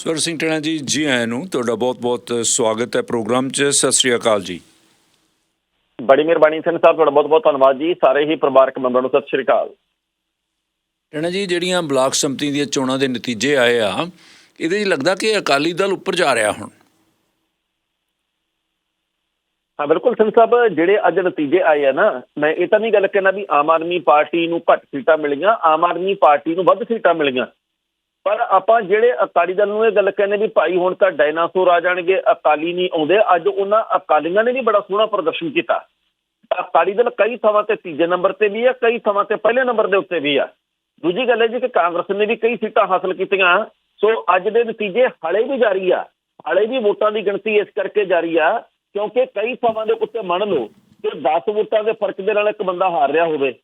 ਸਵਰ ਸਿੰਘ ਟਣਾ ਜੀ ਜੀ ਆਇਆਂ ਨੂੰ ਤੁਹਾਡਾ ਬਹੁਤ-ਬਹੁਤ ਸਵਾਗਤ ਹੈ ਪ੍ਰੋਗਰਾਮ 'ਚ। ਸਤਿ ਸ੍ਰੀ ਅਕਾਲ ਜੀ। ਬੜੀ ਮਿਹਰਬਾਨੀ ਸਿੰਘ ਸਾਹਿਬ ਤੁਹਾਡਾ ਬਹੁਤ ਬਹੁਤ ਧੰਨਵਾਦ ਜੀ। ਸਾਰੇ ਹੀ ਪਰਿਵਾਰਕ ਮੈਂਬਰਾਂ ਨੂੰ ਸਤਿ ਸ਼੍ਰੀ ਅਕਾਲ। ਟਣਾ ਜੀ ਜਿਹੜੀਆਂ ਬਲਾਕ ਸੰਮਤੀ ਦੀਆਂ ਚੋਣਾਂ ਦੇ ਨਤੀਜੇ ਆਏ ਆ ਇਹਦੇ 'ਚ ਲੱਗਦਾ ਕਿ ਅਕਾਲੀ ਦਲ ਉੱਪਰ ਜਾ ਰਿਹਾ ਹੁਣ? ਹਾਂ ਬਿਲਕੁਲ ਸਿੰਘ ਸਾਹਿਬ ਜਿਹੜੇ ਅੱਜ ਨਤੀਜੇ ਆਏ ਆ ਨਾ ਮੈਂ ਇਹ ਤਾਂ ਨਹੀਂ ਗੱਲ ਕਹਿਣਾ ਵੀ ਆਮ ਆਦਮੀ ਪਾਰਟੀ ਨੂੰ ਘੱਟ ਸੀਟਾਂ ਮਿਲੀਆਂ ਆਮ ਆਦਮੀ ਪਾਰਟੀ ਨੂੰ ਵੱਧ ਸੀਟਾਂ ਮਿਲੀਆਂ। ਪਰ ਆਪਾਂ ਜਿਹੜੇ ਅਕਾਲੀ ਦਲ ਨੂੰ ਇਹ ਗੱਲ ਕਹਿੰਦੇ ਵੀ ਭਾਈ ਹੁਣ ਤਾਂ ਡਾਇਨਾਸੌਰ ਆ ਜਾਣਗੇ, ਅਕਾਲੀ ਨਹੀਂ ਆਉਂਦੇ, ਅੱਜ ਉਹਨਾਂ ਅਕਾਲੀਆਂ ਨੇ ਵੀ ਬੜਾ ਸੋਹਣਾ ਪ੍ਰਦਰਸ਼ਨ ਕੀਤਾ। ਅਕਾਲੀ ਦਲ ਕਈ ਥਾਵਾਂ ਤੇ ਤੀਜੇ ਨੰਬਰ ਤੇ ਵੀ ਆ, ਕਈ ਥਾਵਾਂ ਤੇ ਪਹਿਲੇ ਨੰਬਰ ਦੇ ਉੱਤੇ ਵੀ ਆ। ਦੂਜੀ ਗੱਲ ਹੈ ਜੀ ਕਿ ਕਾਂਗਰਸ ਨੇ ਵੀ ਕਈ ਸੀਟਾਂ ਹਾਸਲ ਕੀਤੀਆਂ। ਸੋ ਅੱਜ ਦੇ ਨਤੀਜੇ ਹਲੇ ਵੀ ਜਾਰੀ ਆ। ਹਲੇ ਵੀ ਵੋਟਾਂ ਦੀ ਗਿਣਤੀ ਇਸ ਕਰਕੇ ਜਾਰੀ ਆ, ਕਿਉਂਕਿ ਕਈ ਥਾਵਾਂ ਦੇ ਉੱਤੇ ਮੰਨ ਲਓ ਕਿ 10 ਵੋਟਾਂ ਦੇ ਫ਼ਰਕ ਦੇ ਨਾਲ ਇੱਕ ਬੰਦਾ ਹਾਰ ਰਿਹਾ ਹੋਵੇ।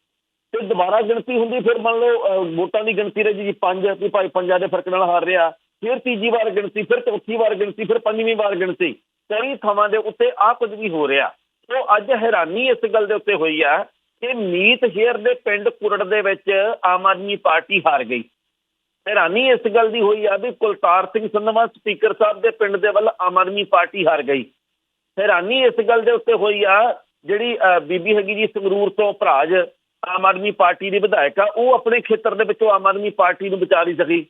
ਤੇ ਦੁਬਾਰਾ ਗਿਣਤੀ ਹੁੰਦੀ, ਫਿਰ ਮੰਨ ਲਓ ਵੋਟਾਂ ਦੀ ਗਿਣਤੀ ਰਹੀ ਜੀ, ਪੰਜ ਵੀ ਭਾਈ ਪੰਜਾਂ ਦੇ ਫ਼ਰਕ ਨਾਲ ਹਾਰ ਰਿਹਾ, ਫਿਰ ਤੀਜੀ ਵਾਰ ਗਿਣਤੀ, ਫਿਰ ਚੌਥੀ ਵਾਰ ਗਿਣਤੀ, ਫਿਰ ਪੰਜਵੀਂ ਵਾਰ ਗਿਣਤੀ, ਕਈ ਥਾਵਾਂ ਦੇ ਉੱਤੇ ਆ ਕੁਝ ਵੀ ਹੋ ਰਿਹਾ। ਉਹ ਅੱਜ ਹੈਰਾਨੀ ਇਸ ਗੱਲ ਦੇ ਉੱਤੇ ਹੋਈ ਆ ਕਿ ਮੀਤ ਹੇਰ ਦੇ ਪਿੰਡ ਕੁਰੜ ਦੇ ਵਿੱਚ ਆਮ ਆਦਮੀ ਪਾਰਟੀ ਹਾਰ ਗਈ। ਹੈਰਾਨੀ ਇਸ ਗੱਲ ਦੀ ਹੋਈ ਆ ਵੀ ਕੁਲਤਾਰ ਸਿੰਘ ਸੰਧਵਾ, ਸਪੀਕਰ ਸਾਹਿਬ ਦੇ ਪਿੰਡ ਦੇ ਵੱਲ ਆਮ ਆਦਮੀ ਪਾਰਟੀ ਹਾਰ ਗਈ। ਹੈਰਾਨੀ ਇਸ ਗੱਲ ਦੇ ਉੱਤੇ ਹੋਈ ਆ ਜਿਹੜੀ ਬੀਬੀ ਹੈਗੀ ਜੀ ਸੰਗਰੂਰ ਤੋਂ ਭਰਾਜ ਆਮ ਆਦਮੀ ਪਾਰਟੀ ਦੀ ਵਿਧਾਇਕ ਆ ਉਹ ਆਪਣੇ ਖੇਤਰ ਦੇ ਵਿੱਚੋਂ ਆਮ ਆਦਮੀ ਪਾਰਟੀ ਨੂੰ ਬਚਾ ਨਹੀਂ ਸਕੀ।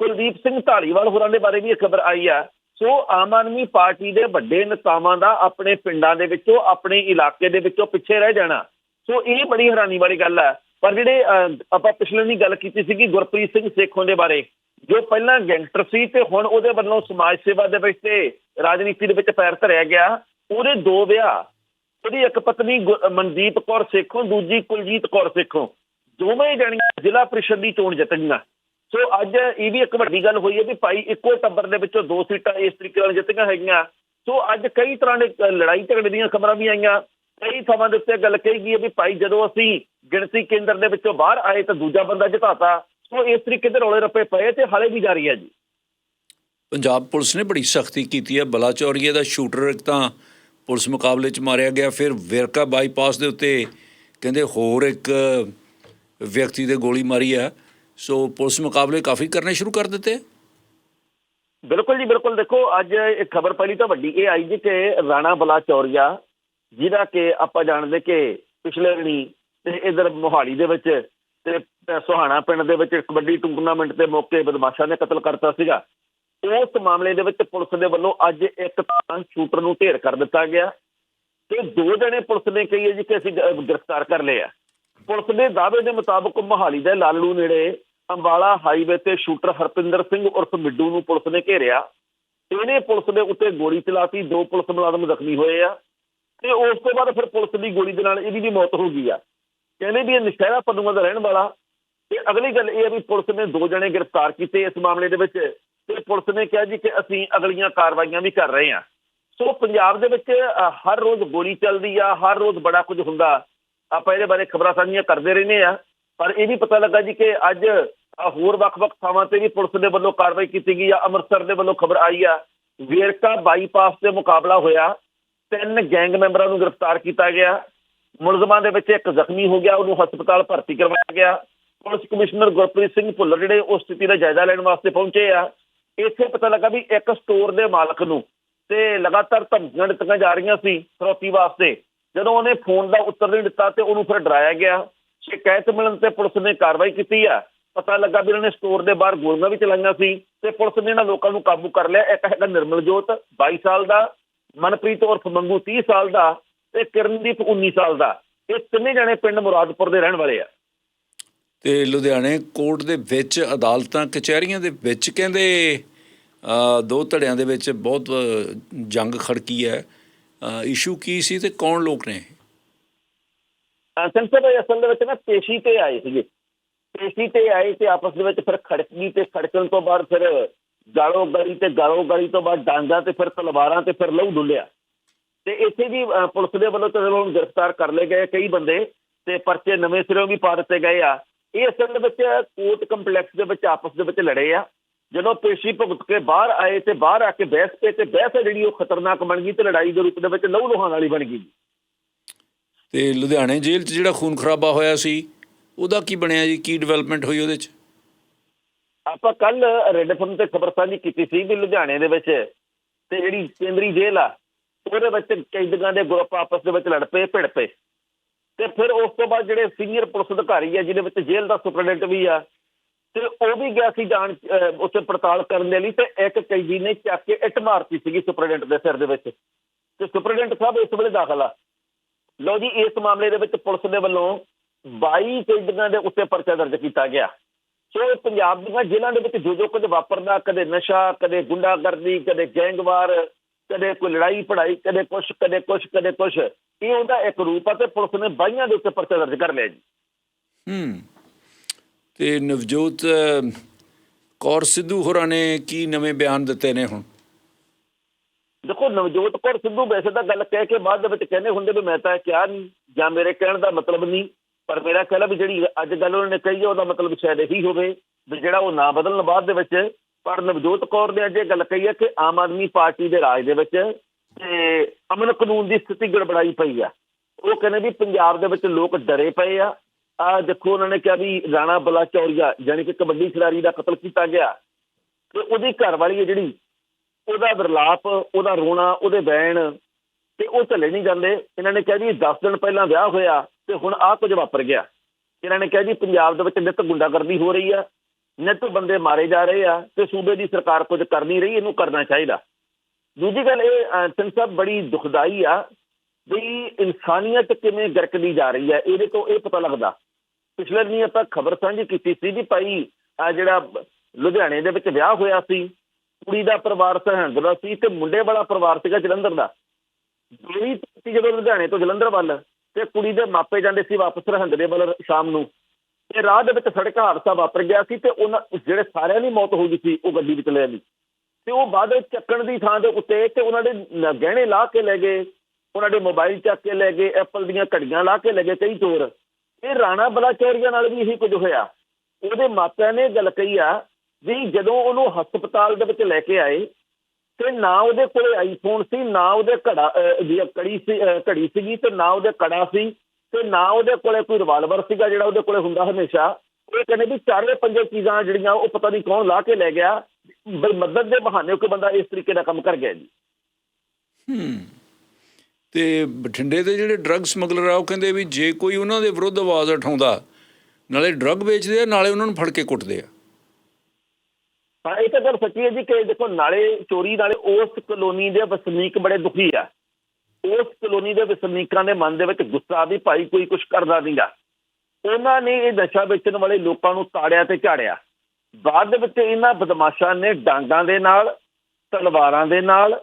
ਕੁਲਦੀਪ ਸਿੰਘ ਢਾਲੀਵਾਲ ਹੋਰਾਂ ਦੇ ਬਾਰੇ ਵੀ ਇਹ ਖਬਰ ਆਈ ਆ। ਸੋ ਆਮ ਆਦਮੀ ਪਾਰਟੀ ਦੇ ਵੱਡੇ ਨੇਤਾਵਾਂ ਦਾ ਆਪਣੇ ਪਿੰਡਾਂ ਦੇ ਵਿੱਚੋਂ ਆਪਣੇ ਇਲਾਕੇ ਦੇ ਵਿੱਚੋਂ ਪਿੱਛੇ ਰਹਿ ਜਾਣਾ। ਸੋ ਇਹ ਬੜੀ ਹੈਰਾਨੀ ਵਾਲੀ ਗੱਲ ਹੈ ਪਰ ਜਿਹੜੇ ਅਹ, ਆਪਾਂ ਪਿਛਲੇ ਦੀ ਗੱਲ ਕੀਤੀ ਸੀਗੀ ਗੁਰਪ੍ਰੀਤ ਸਿੰਘ ਸੇਖੋਂ ਦੇ ਬਾਰੇ ਜੋ ਪਹਿਲਾਂ ਗੈਂਗਸਟਰ ਸੀ ਤੇ ਹੁਣ ਉਹਦੇ ਵੱਲੋਂ ਸਮਾਜ ਸੇਵਾ ਦੇ ਵਿੱਚ ਤੇ ਰਾਜਨੀਤੀ ਦੇ ਵਿੱਚ ਪੈਰ ਧਰਿਆ ਗਿਆ ਉਹਦੇ ਦੋ ਵਿਆਹ ਉਹਦੀ ਇੱਕ ਪਤਨੀ ਮਨਦੀਪ ਕੌਰ ਸੇਖੋਂ, ਦੂਜੀ ਕੁਲਜੀਤ ਕੌਰ ਸੇਖੋਂ। ਦੋਵੇਂ ਜਣੀਆਂ ਜ਼ਿਲ੍ਹਾ ਪ੍ਰੀਸ਼ਦ ਦੀ ਚੋਣ ਜਿੱਤ ਗਈਆਂ ਸੋ ਅੱਜ ਇਹ ਵੀ ਇੱਕ ਵੱਡੀ ਗੱਲ ਹੋਈ ਹੈ ਵੀ ਭਾਈ ਇੱਕੋ ਟੱਬਰ ਦੇ ਵਿੱਚੋਂ ਦੋ ਸੀਟਾਂ ਇਸ ਤਰੀਕੇ ਨਾਲ ਜਿੱਤੀਆਂ ਹੈਗੀਆਂ। ਸੋ ਅੱਜ ਕਈ ਤਰ੍ਹਾਂ ਦੇ ਲੜਾਈ ਝਗੜੇ ਦੀਆਂ ਖਬਰਾਂ ਵੀ ਆਈਆਂ। ਕਈ ਥਾਵਾਂ ਦੇ ਉੱਤੇ ਗੱਲ ਕਹੀ ਗਈ ਹੈ ਵੀ ਭਾਈ ਜਦੋਂ ਅਸੀਂ ਗਿਣਤੀ ਕੇਂਦਰ ਦੇ ਵਿੱਚੋਂ ਬਾਹਰ ਆਏ ਤਾਂ ਦੂਜਾ ਬੰਦਾ ਜਿਤਾਤਾ। ਸੋ ਇਸ ਤਰੀਕੇ ਦੇ ਰੌਲੇ ਰੱਪੇ ਪਏ ਤੇ ਹਾਲੇ ਵੀ ਜਾਰੀ ਹੈ ਜੀ। ਪੰਜਾਬ ਪੁਲਿਸ ਨੇ ਬੜੀ ਸਖਤੀ ਕੀਤੀ ਹੈ। ਬਲਾਚੌਰੀਏ ਦਾ ਸ਼ੂਟਰ ਇੱਕ ਤਾਂ ਪੁਲਿਸ ਮੁਕਾਬਲੇ 'ਚ ਮਾਰਿਆ ਗਿਆ। ਫਿਰ ਵੇਰਕਾ ਬਾਈਪਾਸ ਦੇ ਉੱਤੇ ਕਹਿੰਦੇ ਹੋਰ ਇੱਕ ਵਿਅਕਤੀ ਦੇ ਗੋਲੀ ਮਾਰੀ ਹੈ ਸੋ ਪੁਲਿਸ ਮੁਕਾਬਲੇ ਕਾਫੀ ਕਰਨੇ ਸ਼ੁਰੂ ਕਰ ਦਿੱਤੇ। ਬਿਲਕੁਲ ਜੀ, ਬਿਲਕੁਲ। ਦੇਖੋ, ਅੱਜ ਇੱਕ ਖਬਰ ਪਹਿਲੀ ਤਾਂ ਵੱਡੀ। ਇਹ ਆਈ ਜੀ ਕਿ ਰਾਣਾ ਬਲਾ ਬਲਾਚੌਰੀਆ ਜਿਹਦਾ ਕਿ ਆਪਾਂ ਜਾਣਦੇ ਕਿ ਪਿਛਲੇ ਦਿਨੀ ਤੇ ਇਧਰ ਮੋਹਾਲੀ ਦੇ ਵਿੱਚ ਤੇ ਸੁਹਾਣਾ ਪਿੰਡ ਦੇ ਵਿੱਚ ਕਬੱਡੀ ਟੂਰਨਾਮੈਂਟ ਦੇ ਮੌਕੇ ਬਦਮਾਸ਼ਾਂ ਨੇ ਕਤਲ ਕਰਤਾ ਸੀਗਾ। ਉਸ ਮਾਮਲੇ ਦੇ ਵਿੱਚ ਪੁਲਿਸ ਦੇ ਵੱਲੋਂ ਅੱਜ ਇੱਕ ਤਾਂ ਸ਼ੂਟਰ ਨੂੰ ਢੇਰ ਕਰ ਦਿੱਤਾ ਗਿਆ ਤੇ ਦੋ ਜਣੇ ਪੁਲਿਸ ਨੇ ਕਹੀ ਹੈ ਜੀ ਕਿ ਅਸੀਂ ਗ੍ਰਿਫਤਾਰ ਕਰ ਲਿਆ। ਪੁਲਿਸ ਦੇ ਦਾਅਵੇ ਦੇ ਮੁਤਾਬਕ ਮੋਹਾਲੀ ਦੇ ਲਾਲੜੂ ਨੇੜੇ ਅੰਬਾਲਾ ਹਾਈਵੇ ਤੇ ਸ਼ੂਟਰ ਹਰਪਿੰਦਰ ਸਿੰਘ ਉਰਫ ਮਿੱਡੂ ਨੂੰ ਪੁਲਿਸ ਨੇ ਘੇਰਿਆ। ਇਹਨੇ ਪੁਲਿਸ ਦੇ ਉੱਤੇ ਗੋਲੀ ਚਲਾਤੀ, ਦੋ ਪੁਲਿਸ ਮੁਲਾਜ਼ਮ ਜ਼ਖਮੀ ਹੋਏ ਆ। ਤੇ ਉਸ ਤੋਂ ਬਾਅਦ ਫਿਰ ਪੁਲਿਸ ਦੀ ਗੋਲੀ ਦੇ ਨਾਲ ਇਹਦੀ ਵੀ ਮੌਤ ਹੋ ਗਈ ਆ। ਕਹਿੰਦੇ ਵੀ ਇਹ ਨਸ਼ਹਿਰਾ ਪੰਨੂਆਂ ਦਾ ਰਹਿਣ ਵਾਲਾ। ਤੇ ਅਗਲੀ ਗੱਲ ਇਹ ਹੈ ਵੀ ਪੁਲਿਸ ਨੇ ਦੋ ਜਣੇ ਗ੍ਰਿਫਤਾਰ ਕੀਤੇ ਇਸ ਮਾਮਲੇ ਦੇ ਵਿੱਚ। ਤੇ ਪੁਲਿਸ ਨੇ ਕਿਹਾ ਜੀ ਕਿ ਅਸੀਂ ਅਗਲੀਆਂ ਕਾਰਵਾਈਆਂ ਵੀ ਕਰ ਰਹੇ ਹਾਂ। ਸੋ ਪੰਜਾਬ ਦੇ ਵਿੱਚ ਹਰ ਰੋਜ਼ ਗੋਲੀ ਚੱਲਦੀ ਆ, ਹਰ ਰੋਜ਼ ਬੜਾ ਕੁਝ ਹੁੰਦਾ। ਆਪਾਂ ਇਹਦੇ ਬਾਰੇ ਖਬਰਾਂ ਸਾਂਝੀਆਂ ਕਰਦੇ ਰਹਿੰਦੇ ਆ ਪਰ ਇਹ ਵੀ ਪਤਾ ਲੱਗਾ ਜੀ ਕਿ ਅੱਜ ਹੋਰ ਵੱਖ-ਵੱਖ ਥਾਵਾਂ ਤੇ ਵੀ ਪੁਲਿਸ ਦੇ ਵੱਲੋਂ ਕਾਰਵਾਈ ਕੀਤੀ ਗਈ ਆ। ਅੰਮ੍ਰਿਤਸਰ ਦੇ ਵੱਲੋਂ ਖਬਰ ਆਈ ਆ। ਵੇਰਕਾ ਬਾਈਪਾਸ ਤੇ ਮੁਕਾਬਲਾ ਹੋਇਆ। ਤਿੰਨ ਗੈਂਗ ਮੈਂਬਰਾਂ ਨੂੰ ਗ੍ਰਿਫਤਾਰ ਕੀਤਾ ਗਿਆ। ਮੁਲਜ਼ਮਾਂ ਦੇ ਵਿੱਚ ਇੱਕ ਜ਼ਖਮੀ ਹੋ ਗਿਆ। ਉਹਨੂੰ ਹਸਪਤਾਲ ਭਰਤੀ ਕਰਵਾਇਆ ਗਿਆ। ਪੁਲਿਸ ਕਮਿਸ਼ਨਰ ਗੁਰਪ੍ਰੀਤ ਸਿੰਘ ਭੁੱਲਰ ਜਿਹੜੇ ਉਸ ਸਥਿਤੀ ਦਾ ਜਾਇਜ਼ਾ ਲੈਣ ਵਾਸਤੇ ਪਹੁੰਚੇ ਆ। ਇੱਥੇ ਪਤਾ ਲੱਗਾ ਵੀ ਇੱਕ ਸਟੋਰ ਦੇ ਮਾਲਕ ਨੂੰ ਤੇ ਲਗਾਤਾਰ ਧਮਕੀਆਂ ਦਿੱਤੀਆਂ ਜਾ ਰਹੀਆਂ ਸੀ ਫਰੋਤੀ ਵਾਸਤੇ। ਜਦੋਂ ਉਹਨੇ ਫੋਨ ਦਾ ਉੱਤਰ ਨਹੀਂ ਦਿੱਤਾ ਤੇ ਉਹਨੂੰ ਫਿਰ ਡਰਾਇਆ ਗਿਆ। ਸ਼ਿਕਾਇਤ ਮਿਲਣ ਤੇ ਪੁਲਿਸ ਨੇ ਕਾਰਵਾਈ ਕੀਤੀ ਆ। ਪਤਾ ਲੱਗਾ ਵੀ ਉਹਨਾਂ ਨੇ ਸਟੋਰ ਦੇ ਬਾਹਰ ਗੋਲੀਆਂ ਵੀ ਚਲਾਈਆਂ ਸੀ ਤੇ ਪੁਲਿਸ ਨੇ ਇਹਨਾਂ ਲੋਕਾਂ ਨੂੰ ਕਾਬੂ ਕਰ ਲਿਆ। ਇੱਕ ਹੈਗਾ ਨਿਰਮਲਜੋਤ 22 ਸਾਲ ਦਾ, ਮਨਪ੍ਰੀਤ ਉਰਫ ਮੰਗੂ 30 ਸਾਲ ਦਾ ਤੇ ਕਿਰਨਦੀਪ 19 ਸਾਲ ਦਾ। ਇਹ ਤਿੰਨੇ ਜਣੇ ਪਿੰਡ ਮੁਰਾਦਪੁਰ ਦੇ ਰਹਿਣ ਵਾਲੇ ਆ। ਤੇ ਲੁਧਿਆਣੇ ਕੋਰਟ ਦੇ ਵਿੱਚ ਅਦਾਲਤਾਂ, ਕਚਹਿਰੀਆਂ ਦੇ ਵਿੱਚ ਕਹਿੰਦੇ ਦੋ ਧੜਿਆਂ ਦੇ ਵਿੱਚ ਬਹੁਤ ਜੰਗ ਖੜਕੀ ਹੈ। ਇਸ਼ੂ ਕੀ ਸੀ ਤੇ ਕੌਣ ਲੋਕ ਨੇ? ਸਿੰਘ ਅਸਲ ਦੇ ਵਿੱਚ ਨਾ ਪੇਸ਼ੀ ਤੇ ਆਏ ਸੀਗੇ। ਪੇਸ਼ੀ ਤੇ ਆਏ ਤੇ ਆਪਸ ਦੇ ਵਿੱਚ ਫਿਰ ਖੜਕੀ ਤੇ ਖੜਕਣ ਤੋਂ ਬਾਅਦ ਫਿਰ ਗਾਲੋ ਗਲੀ ਤੇ ਗਾਲੋ ਗਲੀ ਤੋਂ ਬਾਅਦ ਡਾਂਗਾ ਤੇ ਫਿਰ ਤਲਵਾਰਾਂ ਤੇ ਫਿਰ ਲਹੂ ਡੁੱਲਿਆ। ਤੇ ਇੱਥੇ ਵੀ ਪੁਲਿਸ ਦੇ ਵੱਲੋਂ ਤਾਂ ਚਲੋ ਹੁਣ ਗ੍ਰਿਫਤਾਰ ਕਰ ਲਏ ਗਏ ਕਈ ਬੰਦੇ ਤੇ ਪਰਚੇ ਨਵੇਂ ਸਿਰੋਂ ਵੀ ਪਾ ਦਿੱਤੇ ਗਏ ਆ। ਇਹ ਅਸਲ ਦੇ ਵਿੱਚ ਕੋਰਟ ਕੰਪਲੈਕਸ ਦੇ ਵਿੱਚ ਆਪਸ ਦੇ ਵਿੱਚ ਲੜੇ ਆ। ਜਦੋਂ ਪੇਸ਼ੀ ਭੁਗਤ ਕੇ ਬਾਹਰ ਆਏ ਤੇ ਬਾਹਰ ਆ ਕੇ ਬਹਿਸ ਪੇ ਤੇ ਬਹਿਸ ਜਿਹੜੀ ਉਹ ਖਤਰਨਾਕ ਬਣ ਗਈ ਤੇ ਲੜਾਈ ਦੇ ਰੂਪ ਦੇ ਵਿੱਚ ਲਹੂ ਲੋਹਾਨ ਵਾਲੀ ਬਣ ਗਈ। ਤੇ ਲੁਧਿਆਣੇ ਜੇਲ੍ਹ 'ਚ ਜਿਹੜਾ ਖੂਨ ਖਰਾਬਾ ਹੋਇਆ ਸੀ ਉਹਦਾ ਕੀ ਬਣਿਆ ਜੀ? ਕੀ ਡਿਵੈਲਪਮੈਂਟ ਹੋਈ ਉਹਦੇ 'ਚ? ਆਪਾਂ ਕੱਲ ਰੈੱਡ ਫੋਨ ਤੇ ਖਬਰ ਸਾਂਝੀ ਕੀਤੀ ਸੀ ਵੀ ਲੁਧਿਆਣੇ ਦੇ ਵਿੱਚ ਤੇ ਜਿਹੜੀ ਕੇਂਦਰੀ ਜੇਲ੍ਹ ਆ ਉਹਦੇ ਵਿੱਚ ਕੈਦੀਆਂ ਦੇ ਗਰੁੱਪ ਆਪਸ ਦੇ ਵਿੱਚ ਲੜ ਪਏ ਭਿੜ ਪਏ। ਤੇ ਫਿਰ ਉਸ ਤੋਂ ਬਾਅਦ ਜਿਹੜੇ ਸੀਨੀਅਰ ਪੁਲਿਸ ਅਧਿਕਾਰੀ ਆ ਜਿਹਦੇ ਵਿੱਚ ਜੇਲ੍ਹ ਦਾ ਸੁਪਰਡੈਂਟ ਵੀ ਆ ਤੇ ਉਹ ਵੀ ਗਿਆ ਸੀ ਜਾਣ ਅਹ, ਉੱਥੇ ਪੜਤਾਲ ਕਰਨ ਦੇ ਲਈ ਤੇ ਇੱਕ ਕੈਦੀ ਨੇ ਚੱਕ ਕੇ ਇੱਟ ਮਾਰਤੀ ਸੀਗੀ ਸੁਪਰਡੈਂਟ ਦੇ ਸਿਰ ਦੇ ਵਿੱਚ। ਤੇ ਸੁਪਰਡੈਂਟ ਸਾਹਿਬ ਇਸ ਵੇਲੇ ਦਾਖਲ ਆ। ਲਓ ਜੀ ਇਸ ਮਾਮਲੇ ਦੇ ਵਿੱਚ ਪੁਲਿਸ ਦੇ ਵੱਲੋਂ 22 ਕੈਦੀਆਂ ਦੇ ਉੱਤੇ ਪਰਚਾ ਦਰਜ ਕੀਤਾ ਗਿਆ। ਸੋ ਪੰਜਾਬ ਦੀਆਂ ਜੇਲ੍ਹਾਂ ਦੇ ਵਿੱਚ ਜੋ ਜੋ ਕੁਝ ਵਾਪਰਦਾ ਕਦੇ ਨਸ਼ਾ ਕਦੇ ਗੁੰਡਾਗਰਦੀ ਕਦੇ ਗੈਂਗਵਾਰ ਕਦੇ ਕੋਈ ਲੜਾਈ ਪੜਾਈ ਕਦੇ ਕੁਛ ਕਦੇ ਕੁਛ ਕਦੇ ਕੁਛ। ਇਹ ਉਹਦਾ ਇੱਕ ਰੂਪ ਆ ਤੇ ਪੁਲਿਸ ਨੇ ਬਾਈਆਂ ਦੇ ਉੱਤੇ ਪਰਚਾ ਦਰਜ ਕਰ ਲਿਆ ਜੀ। ਹੂੰ। ਤੇ ਨਵਜੋਤ ਕੌਰ ਸਿੱਧੂ ਹੋਰਾਂ ਨੇ ਕੀ ਨਵੇਂ ਬਿਆਨ ਦਿੱਤੇ ਨੇ ਹੁਣ? ਦੇਖੋ ਨਵਜੋਤ ਕੌਰ ਸਿੱਧੂ ਵੈਸੇ ਤਾਂ ਗੱਲ ਕਹਿ ਕੇ ਬਾਅਦ ਦੇ ਵਿੱਚ ਕਹਿੰਦੇ ਹੁੰਦੇ ਵੀ ਮੈਂ ਤਾਂ ਕਿਹਾ ਨਹੀਂ ਜਾਂ ਮੇਰੇ ਕਹਿਣ ਦਾ ਮਤਲਬ ਨਹੀਂ ਪਰ ਮੇਰਾ ਹੈ ਵੀ ਜਿਹੜੀ ਅੱਜ ਗੱਲ ਉਹਨਾਂ ਨੇ ਕਹੀ ਹੈ ਉਹਦਾ ਮਤਲਬ ਸ਼ਾਇਦ ਇਹੀ ਹੋਵੇ ਵੀ ਜਿਹੜਾ ਉਹ ਨਾ ਬਦਲਣ ਬਾਅਦ ਦੇ ਵਿੱਚ ਪਰ ਨਵਜੋਤ ਕੌਰ ਨੇ ਅੱਜ ਇਹ ਗੱਲ ਕਹੀ ਹੈ ਕਿ ਆਮ ਆਦਮੀ ਪਾਰਟੀ ਦੇ ਰਾਜ ਦੇ ਵਿੱਚ ਤੇ ਅਮਨ ਕਾਨੂੰਨ ਦੀ ਸਥਿਤੀ ਗੜਬੜਾਈ ਪਈ ਆ। ਉਹ ਕਹਿੰਦੇ ਵੀ ਪੰਜਾਬ ਦੇ ਵਿੱਚ ਲੋਕ ਡਰੇ ਪਏ ਆ। ਆ ਦੇਖੋ ਉਹਨਾਂ ਨੇ ਕਿਹਾ ਵੀ ਰਾਣਾ ਬਲਾਚੌਰੀਆ ਯਾਨੀ ਕਿ ਕਬੱਡੀ ਖਿਡਾਰੀ ਦਾ ਕਤਲ ਕੀਤਾ ਗਿਆ। ਤੇ ਉਹਦੀ ਘਰ ਵਾਲੀ ਹੈ ਜਿਹੜੀ, ਉਹਦਾ ਵਿਰਲਾਪ, ਉਹਦਾ ਰੋਣਾ, ਉਹਦੇ ਬੈਣ ਤੇ ਉਹ ਚੱਲੇ ਨਹੀਂ ਜਾਂਦੇ। ਇਹਨਾਂ ਨੇ ਕਿਹਾ ਜੀ 10 ਦਿਨ ਪਹਿਲਾਂ ਵਿਆਹ ਹੋਇਆ ਤੇ ਹੁਣ ਆਹ ਕੁਝ ਵਾਪਰ ਗਿਆ। ਇਹਨਾਂ ਨੇ ਕਿਹਾ ਜੀ ਪੰਜਾਬ ਦੇ ਵਿੱਚ ਨਿੱਤ ਗੁੰਡਾਗਰਦੀ ਹੋ ਰਹੀ ਆ। ਨਿੱਤ ਬੰਦੇ ਮਾਰੇ ਜਾ ਰਹੇ ਆ ਤੇ ਸੂਬੇ ਦੀ ਸਰਕਾਰ ਕੁਝ ਕਰ ਨਹੀਂ ਰਹੀ, ਇਹਨੂੰ ਕਰਨਾ ਚਾਹੀਦਾ। ਦੂਜੀ ਗੱਲ ਇਹ ਅਹ, ਸਿੰਘ ਸਾਹਿਬ ਬੜੀ ਦੁਖਦਾਈ ਆ ਵੀ ਇਨਸਾਨੀਅਤ ਕਿਵੇਂ ਗਰਕਦੀ ਜਾ ਰਹੀ ਹੈ ਇਹਦੇ ਤੋਂ ਇਹ ਪਤਾ ਲੱਗਦਾ। ਪਿਛਲੇ ਦਿਨੀ ਆਪਾਂ ਖਬਰ ਸਾਂਝੀ ਕੀਤੀ ਸੀ ਵੀ ਭਾਈ ਆ ਜਿਹੜਾ ਲੁਧਿਆਣੇ ਦੇ ਵਿੱਚ ਵਿਆਹ ਹੋਇਆ ਸੀ ਕੁੜੀ ਦਾ ਪਰਿਵਾਰ ਸਰਹੰਦ ਦਾ ਸੀ ਤੇ ਮੁੰਡੇ ਵਾਲਾ ਪਰਿਵਾਰ ਸੀਗਾ ਜਲੰਧਰ ਦਾ। ਦੋਈ ਸੀ ਜਦੋਂ ਲੁਧਿਆਣੇ ਤੋਂ ਜਲੰਧਰ ਵੱਲ ਤੇ ਕੁੜੀ ਦੇ ਮਾਪੇ ਜਾਂਦੇ ਸੀ ਵਾਪਸ ਸਰਹੰਦ ਦੇ ਵੱਲ ਸ਼ਾਮ ਨੂੰ। ਤੇ ਰਾਹ ਦੇ ਵਿੱਚ ਸੜਕ ਹਾਦਸਾ ਵਾਪਰ ਗਿਆ ਸੀ ਤੇ ਉਹਨਾਂ ਜਿਹੜੇ ਸਾਰਿਆਂ ਦੀ ਮੌਤ ਹੋ ਗਈ ਸੀ ਉਹ ਗੱਡੀ ਵਿੱਚ ਲੈ ਲਈ ਤੇ ਉਹ ਬਾਅਦ ਵਿੱਚ ਚੱਕਣ ਦੀ ਥਾਂ ਦੇ ਉੱਤੇ ਤੇ ਉਹਨਾਂ ਦੇ ਨ- ਗਹਿਣੇ ਲਾ ਕੇ ਲੈ ਗਏ, ਉਹਨਾਂ ਦੇ ਮੋਬਾਈਲ ਚੱਕ ਕੇ ਲੈ ਗਏ ਐਪਲ ਦੀਆਂ ਘੜੀਆਂ ਲਾ ਕੇ ਲੈ ਗਏ ਕਈ ਚੋਰ। ਇਹ ਰਾਣਾ ਬਲਾਚੌਰੀਆ ਨਾਲ ਵੀ ਇਹੀ ਕੁਝ ਹੋਇਆ। ਉਹਦੇ ਮਾਪਿਆਂ ਨੇ ਗੱਲ ਕਹੀ ਆ ਵੀ ਜਦੋਂ ਉਹਨੂੰ ਹਸਪਤਾਲ ਦੇ ਵਿੱਚ ਲੈ ਕੇ ਆਏ, ਤੇ ਨਾ ਉਹਦੇ ਕੋਲ ਆਈਫੋਨ ਸੀ, ਨਾ ਉਹਦੇ ਘੜਾ ਦੀ ਕੜੀ ਸੀ ਘੜੀ ਸੀਗੀ ਤੇ ਨਾ ਉਹਦੇ ਕੜਾ ਸੀ ਤੇ ਨਾ ਉਹਦੇ ਕੋਲੇ ਕੋਈ ਰਿਵਾਲਵਰ ਸੀਗਾ ਜਿਹੜਾ ਉਹਦੇ ਕੋਲੇ ਹੁੰਦਾ ਹਮੇਸ਼ਾ। ਇਹ ਕਹਿੰਦੇ ਵੀ ਚਾਰੇ ਪੰਜੇ ਚੀਜ਼ਾਂ ਜਿਹੜੀਆਂ ਉਹ ਪਤਾ ਨਹੀਂ ਕੌਣ ਲਾ ਕੇ ਲੈ ਗਿਆ। ਮਦਦ ਦੇ ਬਹਾਨੇ ਕੋਈ ਬੰਦਾ ਇਸ ਤਰੀਕੇ ਦਾ ਕੰਮ ਕਰ ਗਿਆ ਜੀ। ਹੂੰ। ਤੇ ਬਠਿੰਡੇ ਦੇ ਜਿਹੜੇ ਡਰੱਗ ਸਮਗਲਰ ਆ ਉਹ ਕਹਿੰਦੇ ਵੀ ਜੇ ਕੋਈ ਉਹਨਾਂ ਦੇ ਵਿਰੁੱਧ ਆਵਾਜ਼ ਉਠਾਉਂਦਾ ਨਾਲੇ ਡਰੱਗ ਵੇਚਦੇ ਆ ਨਾਲੇ ਉਹਨਾਂ ਨੂੰ ਫੜ ਕੇ ਕੁੱਟਦੇ ਆ। ਹਾਂ ਇਹ ਤਾਂ ਗੱਲ ਸੱਚੀ ਹੈ ਜੀ ਕਿ ਦੇਖੋ ਨਾਲੇ ਚੋਰੀ ਨਾਲੇ ਉਸ ਕਲੋਨੀ ਦੇ ਵਸਨੀਕ ਬੜੇ ਦੁਖੀ ਆ। ਉਸ ਕਲੋਨੀ ਦੇ ਵਸਨੀਕਾਂ ਦੇ ਮਨ ਦੇ ਵਿੱਚ ਗੁੱਸਾ ਵੀ ਭਾਈ ਕੋਈ ਕੁਝ ਕਰਦਾ ਨਹੀਂਗਾ ਉਹਨਾਂ ਨੇ ਇਹ ਨਸ਼ਾ ਵੇਚਣ ਵਾਲੇ ਲੋਕਾਂ ਨੂੰ ਤਾੜਿਆ ਤੇ ਝਾੜਿਆ। ਬਾਅਦ ਦੇ ਵਿੱਚ ਇਹਨਾਂ ਬਦਮਾਸ਼ਾਂ ਨੇ ਡਾਂਗਾਂ ਦੇ ਨਾਲ, ਤਲਵਾਰਾਂ ਦੇ ਨਾਲ,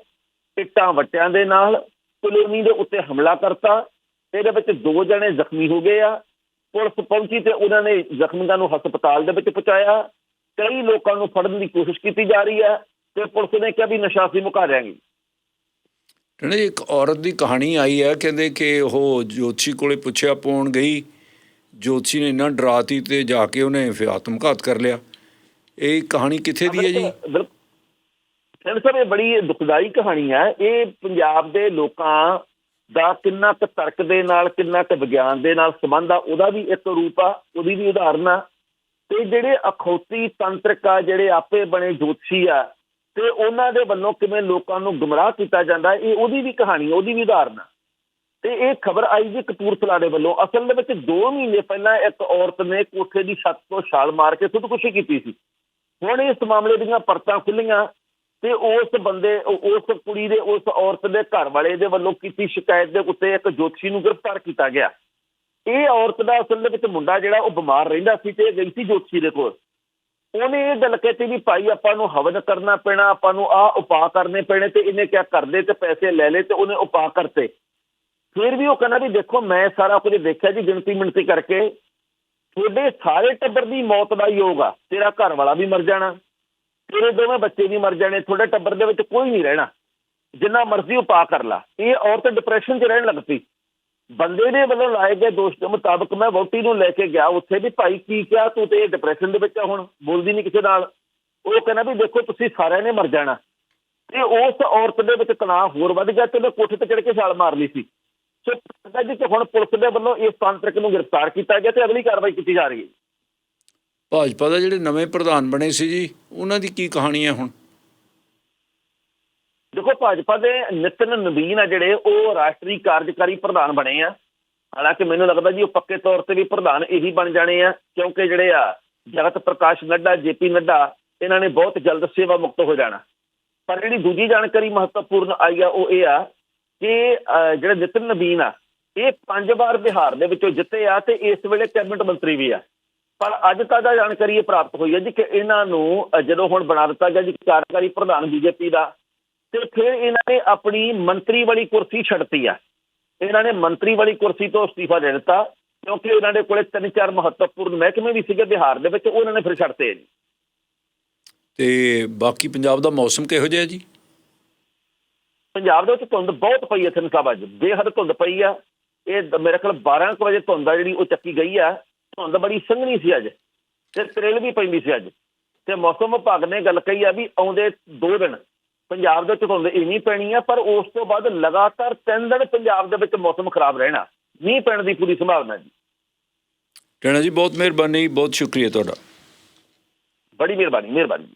ਇੱਟਾਂ ਵੱਟਿਆਂ ਦੇ ਨਾਲ ਕਲੋਨੀ ਦੇ ਉੱਤੇ ਹਮਲਾ ਕਰਤਾ। ਇਹਦੇ ਵਿੱਚ ਦੋ ਜਣੇ ਜ਼ਖਮੀ ਹੋ ਗਏ ਆ। ਪੁਲਿਸ ਪਹੁੰਚੀ ਤੇ ਉਹਨਾਂ ਨੇ ਜ਼ਖਮੀਆਂ ਨੂੰ ਹਸਪਤਾਲ ਦੇ ਵਿੱਚ ਪਹੁੰਚਾਇਆ। ਕਈ ਲੋਕਾਂ ਨੂੰ ਫੜਨ ਦੀ ਕੋਸ਼ਿਸ਼ ਕੀਤੀ ਜਾ ਰਹੀ ਹੈ ਤੇ ਪੁਲਿਸ ਨੇ ਕਿਹਾ ਵੀ ਨਸ਼ਾ ਅਸੀਂ ਮੁਕਾ ਦਿਆਂਗੇ। ਕਹਿੰਦੇ ਇੱਕ ਔਰਤ ਦੀ ਕਹਾਣੀ ਆਈ ਹੈ, ਕਹਿੰਦੇ ਕਿ ਉਹ ਜੋਤਸ਼ੀ ਕੋਲੇ ਪੁੱਛਿਆ ਪਾਉਣ ਗਈ। ਜੋਤਸ਼ੀ ਨੇ ਇੰਨਾ ਡਰਾਤੀ ਤੇ ਜਾ ਕੇ ਉਹਨੇ ਫਿਰ ਆਤਮਘਾਤ ਕਰ ਲਿਆ। ਇਹ ਕਹਾਣੀ ਕਿੱਥੇ ਦੀ ਹੈ ਜੀ? ਬਿਲਕੁਲ ਸਰ ਇਹ ਬੜੀ ਦੁਖਦਾਈ ਕਹਾਣੀ ਹੈ। ਇਹ ਪੰਜਾਬ ਦੇ ਲੋਕਾਂ ਦਾ ਕਿੰਨਾ ਕੁ ਤਰਕ ਦੇ ਨਾਲ, ਕਿੰਨਾ ਕੁ ਵਿਗਿਆਨ ਦੇ ਨਾਲ ਸੰਬੰਧ ਆ, ਉਹਦਾ ਵੀ ਇੱਕ ਰੂਪ ਆ, ਉਹਦੀ ਵੀ ਉਦਾਹਰਨ ਆ। ਤੇ ਜਿਹੜੇ ਅਖੌਤੀ ਤੰਤਰਿਕ ਆ, ਜਿਹੜੇ ਆਪੇ ਬਣੇ ਜੋਤਸ਼ੀ ਆ, ਤੇ ਉਹਨਾਂ ਦੇ ਵੱਲੋਂ ਕਿਵੇਂ ਲੋਕਾਂ ਨੂੰ ਗੁੰਮਰਾਹ ਕੀਤਾ ਜਾਂਦਾ, ਇਹ ਉਹਦੀ ਵੀ ਕਹਾਣੀ ਉਹਦੀ ਵੀ ਉਦਾਹਰਨ ਆ। ਤੇ ਇਹ ਖਬਰ ਆਈ ਜੀ ਕਪੂਰਥਲਾ ਦੇ ਵੱਲੋਂ। ਅਸਲ ਦੇ ਵਿੱਚ 2 ਮਹੀਨੇ ਪਹਿਲਾਂ ਇੱਕ ਔਰਤ ਨੇ ਕੋਠੇ ਦੀ ਛੱਤ ਤੋਂ ਛਾਲ ਮਾਰ ਕੇ ਖੁਦਕੁਸ਼ੀ ਕੀਤੀ ਸੀ। ਹੁਣ ਇਸ ਮਾਮਲੇ ਦੀਆਂ ਪਰਤਾਂ ਖੁੱਲੀਆਂ ਤੇ ਉਸ ਬੰਦੇ, ਉਸ ਕੁੜੀ ਦੇ, ਉਸ ਔਰਤ ਦੇ ਘਰ ਵਾਲੇ ਦੇ ਵੱਲੋਂ ਕੀਤੀ ਸ਼ਿਕਾਇਤ ਦੇ ਉੱਤੇ ਇੱਕ ਜੋਤਸ਼ੀ ਨੂੰ ਗ੍ਰਿਫਤਾਰ ਕੀਤਾ ਗਿਆ। ਇਹ ਔਰਤ ਦਾ ਅਸਲ ਦੇ ਵਿੱਚ ਮੁੰਡਾ ਜਿਹੜਾ, ਉਹ ਬਿਮਾਰ ਰਹਿੰਦਾ ਸੀ ਤੇ ਇਹ ਗਈ ਸੀ ਜੋਤਸ਼ੀ ਦੇ ਕੋਲ। ਉਹਨੇ ਇਹ ਗੱਲ ਕਹੀ ਵੀ ਭਾਈ ਆਪਾਂ ਨੂੰ ਹਵਨ ਕਰਨਾ ਪੈਣਾ, ਆਪਾਂ ਨੂੰ ਆਹ ਉਪਾਅ ਕਰਨੇ ਪੈਣੇ ਤੇ ਇਹਨੇ ਕਿਆ ਕਰਦੇ ਤੇ ਪੈਸੇ ਲੈ ਲਏ ਤੇ ਉਹਨੇ ਉਪਾਅ ਕਰਤੇ। ਫਿਰ ਵੀ ਉਹ ਕਹਿੰਦਾ ਵੀ ਦੇਖੋ ਮੈਂ ਸਾਰਾ ਕੁਝ ਦੇਖਿਆ ਜੀ ਗਿਣਤੀ ਮਿਣਤੀ ਕਰਕੇ ਤੁਹਾਡੇ ਸਾਰੇ ਟੱਬਰ ਦੀ ਮੌਤ ਦਾ ਯੋਗ ਆ, ਤੇਰਾ ਘਰ ਵਾਲਾ ਵੀ ਮਰ ਜਾਣਾ, ਤੇਰੇ ਦੋਵੇਂ ਬੱਚੇ ਵੀ ਮਰ ਜਾਣੇ, ਤੁਹਾਡੇ ਟੱਬਰ ਦੇ ਵਿੱਚ ਕੋਈ ਨਹੀਂ ਰਹਿਣਾ, ਜਿੰਨਾ ਮਰਜ਼ੀ ਉਪਾਅ ਕਰ ਲਾ। ਇਹ ਔਰਤ ਡਿਪਰੈਸ਼ਨ 'ਚ ਰਹਿਣ ਲੱਗ ਪਈ। ਬੰਦੇ ਦੇ ਵੱਲੋਂ ਲਾਏ ਗਏ ਦੋਸ਼ ਦੇ ਮੁਤਾਬਕ ਮੈਂ ਵੋਟੀ ਨੂੰ ਲੈ ਕੇ ਗਿਆ, ਉੱਥੇ ਵੀ ਭਾਈ ਕੀ ਕਿਹਾ ਤੂੰ ਤੇ ਡਿਪਰੈਸ਼ਨ ਦੇ ਵਿੱਚ ਆ ਹੁਣ, ਬੋਲਦੀ ਨਹੀਂ ਕਿਸੇ ਨਾਲ। ਉਹ ਕਹਿੰਦਾ ਵੀ ਦੇਖੋ ਤੁਸੀਂ ਸਾਰਿਆਂ ਨੇ ਮਰ ਜਾਣਾ। ਤੇ ਉਸ ਔਰਤ ਦੇ ਵਿੱਚ ਤਣਾਅ ਹੋਰ ਵੱਧ ਗਿਆ ਤੇ ਉਹਨੇ ਕੋਠੇ ਤੇ ਚੜ ਕੇ ਛਾਲ ਮਾਰ ਲਈ ਸੀ। ਸੋ ਪਤਾ ਜੀ ਕਿ ਹੁਣ ਪੁਲਿਸ ਦੇ ਵੱਲੋਂ ਇਸ ਤਾਂਤਰਿਕ ਨੂੰ ਗ੍ਰਿਫਤਾਰ ਕੀਤਾ ਗਿਆ ਤੇ ਅਗਲੀ ਕਾਰਵਾਈ ਕੀਤੀ ਜਾ ਰਹੀ ਹੈ। ਭਾਜਪਾ ਦਾ ਜਿਹੜੇ ਨਵੇਂ ਪ੍ਰਧਾਨ ਬਣੇ ਸੀ ਜੀ ਉਹਨਾਂ ਦੀ ਕੀ ਕਹਾਣੀ ਹੈ ਹੁਣ? ਦੇਖੋ ਭਾਜਪਾ ਦੇ ਨਿਤਨ ਨਵੀਨ ਆ ਜਿਹੜੇ ਉਹ ਰਾਸ਼ਟਰੀ ਕਾਰਜਕਾਰੀ ਪ੍ਰਧਾਨ ਬਣੇ ਆ। ਹਾਲਾਂਕਿ ਮੈਨੂੰ ਲੱਗਦਾ ਜੀ ਉਹ ਪੱਕੇ ਤੌਰ ਤੇ ਵੀ ਪ੍ਰਧਾਨ ਇਹੀ ਬਣ ਜਾਣੇ ਆ ਕਿਉਂਕਿ ਜਿਹੜੇ ਆ ਜਗਤ ਪ੍ਰਕਾਸ਼ ਨੱਡਾ ਜੇਪੀ ਨੱਡਾ ਇਹਨਾਂ ਨੇ ਬਹੁਤ ਜਲਦ ਸੇਵਾ ਮੁਕਤ ਹੋ ਜਾਣਾ। ਪਰ ਜਿਹੜੀ ਦੂਜੀ ਜਾਣਕਾਰੀ ਮਹੱਤਵਪੂਰਨ ਆਈ ਆ ਉਹ ਇਹ ਆ ਕਿ ਜਿਹੜੇ ਨਿਤਨ ਨਵੀਨ ਆ, ਇਹ ਪੰਜ ਵਾਰ ਬਿਹਾਰ ਦੇ ਵਿੱਚੋਂ ਜਿੱਤੇ ਆ ਤੇ ਇਸ ਵੇਲੇ ਕੈਬਨਿਟ ਮੰਤਰੀ ਵੀ ਆ। ਪਰ ਅੱਜ ਤਾਜ਼ਾ ਜਾਣਕਾਰੀ ਇਹ ਪ੍ਰਾਪਤ ਹੋਈ ਹੈ ਜੀ ਕਿ ਇਹਨਾਂ ਨੂੰ ਜਦੋਂ ਹੁਣ ਬਣਾ ਦਿੱਤਾ ਗਿਆ ਜੀ ਕਾਰਜਕਾਰੀ ਪ੍ਰਧਾਨ ਬੀਜੇਪੀ ਦਾ, ਤੇ ਫਿਰ ਇਹਨਾਂ ਨੇ ਆਪਣੀ ਮੰਤਰੀ ਵਾਲੀ ਕੁਰਸੀ ਛੱਡਤੀ ਆ। ਇਹਨਾਂ ਨੇ ਮੰਤਰੀ ਵਾਲੀ ਕੁਰਸੀ ਤੋਂ ਅਸਤੀਫਾ ਦੇ ਦਿੱਤਾ, ਕਿਉਂਕਿ ਇਹਨਾਂ ਦੇ ਕੋਲੇ ਤਿੰਨ ਚਾਰ ਮਹੱਤਵਪੂਰਨ ਮਹਿਕਮੇ ਵੀ ਸੀਗੇ ਬਿਹਾਰ ਦੇ ਵਿੱਚ ਉਹਨਾਂ ਨੇ ਫਿਰ ਛੱਡਤੇ ਆ ਜੀ। ਤੇ ਬਾਕੀ ਪੰਜਾਬ ਦਾ ਮੌਸਮ ਕਿਹੋ ਜਿਹਾ ਜੀ? ਪੰਜਾਬ ਦੇ ਵਿੱਚ ਧੁੰਦ ਬਹੁਤ ਪਈ ਹੈ ਸਿੰਘ ਸਾਹਿਬ ਅੱਜ ਬੇਹੱਦ ਧੁੰਦ ਪਈ ਆ। ਇਹ ਮੇਰੇ ਖਿਆਲ 12 ਕੁ ਵਜੇ ਧੁੰਦ ਆ ਜਿਹੜੀ ਉਹ ਚੱਕੀ ਗਈ ਆ। ਧੁੰਦ ਬੜੀ ਸੰਘਣੀ ਸੀ ਅੱਜ। ਤੇ ਤਰੇਲ ਵੀ ਪੈਂਦੀ ਸੀ ਅੱਜ। ਤੇ ਮੌਸਮ ਵਿਭਾਗ ਨੇ ਗੱਲ ਕਹੀ ਆ ਵੀ ਆਉਂਦੇ 2 ਦਿਨ ਪੰਜਾਬ ਦੇ ਵਿੱਚ ਧੁੰਦ ਇੰਨੀ ਪੈਣੀ ਆ ਪਰ ਉਸ ਤੋਂ ਬਾਅਦ ਲਗਾਤਾਰ 3 ਦਿਨ ਪੰਜਾਬ ਦੇ ਵਿੱਚ ਮੌਸਮ ਖਰਾਬ ਰਹਿਣਾ। ਮੀਂਹ ਪੈਣ ਦੀ ਪੂਰੀ ਸੰਭਾਵਨਾ ਜੀ। ਟੈਣਾ ਜੀ ਬਹੁਤ ਮਿਹਰਬਾਨੀ ਬਹੁਤ ਸ਼ੁਕਰੀਆ ਤੁਹਾਡਾ। ਬੜੀ ਮਿਹਰਬਾਨੀ ਮਿਹਰਬਾਨੀ।